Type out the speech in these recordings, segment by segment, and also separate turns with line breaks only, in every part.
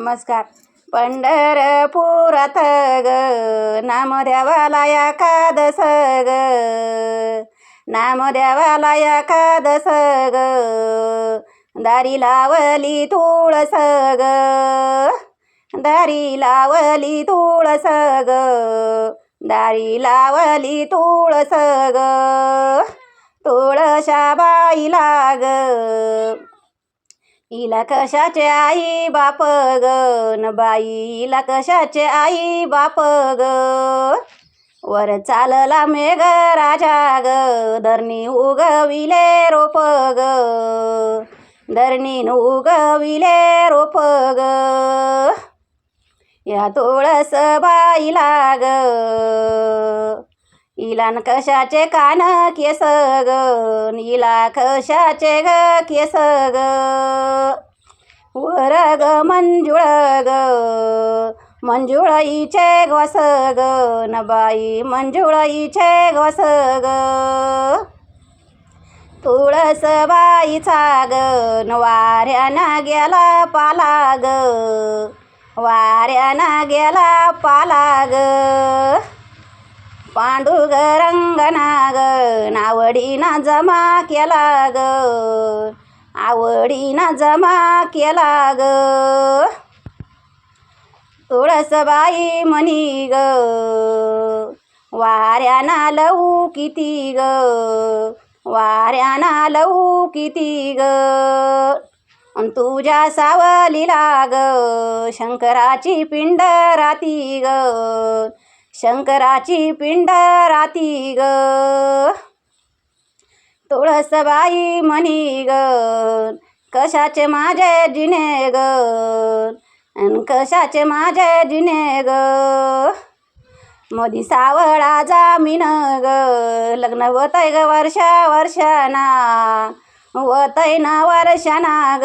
नमस्कार. पंढरपुरात ग नाम द्यावाला एकादस ग. नाम द्यावाला एकादस ग. दारी लावली तुळस ग. दारी लावली तुळस ग. दारी लावली तुळस ग. तुळशा बाईला ग. हिला कशाचे आई बाप ग न बाई? हिला कशाचे आई बाप ग वर चालला मेघ राजा ग धरणी उगविले रोप ग धरणीन उगविले रोप ग या तुळस बाईला ग इला कशाचे कान केस ग? इला कशाचे ग केस ग? वर ग मंजुळ ग? मंजुळईचे घोस ग? न बाई मंजुळईचे घोस ग? तुळस बाईचा ग? न वाऱ्यानं गेला पाला ग? वाऱ्यानं गेला पाला ग? पांडुग रंगनाग आवडीना जमा केला ग आवडीना जमा केला ग तुळसबाई म्हणी ग वाऱ्याना लवू किती ग वाऱ्याना लवू किती ग तुझ्या सावलीला ग शंकराची पिंड राती ग शंकराची पिंड राती ग. तुळसबाई म्हणी ग कशाचे माझे जिने ग? कशाचे माझे जिने ग? मोदी सावळा जामीन ग. लग्न होतय ग वर्षा वर्षाना होतय ना वर्षाना ग.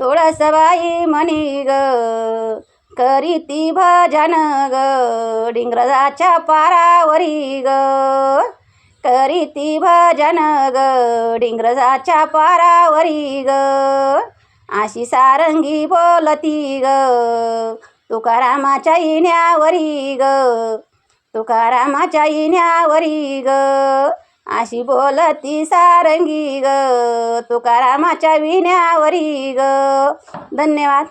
तुळसबाई म्हणी ग करीती भजन ग. डिंग्रजाच्या पारावरी ग. करीती भजन ग. डिंग्रजाच्या पारावरी ग. अशी सारंगी बोलती ग. तुकारामाच्या इण्यावरी ग. तुकारामाच्या इण्यावरी ग. अशी बोलती सारंगी ग. तुकारामाच्या विण्यावरी ग. धन्यवाद.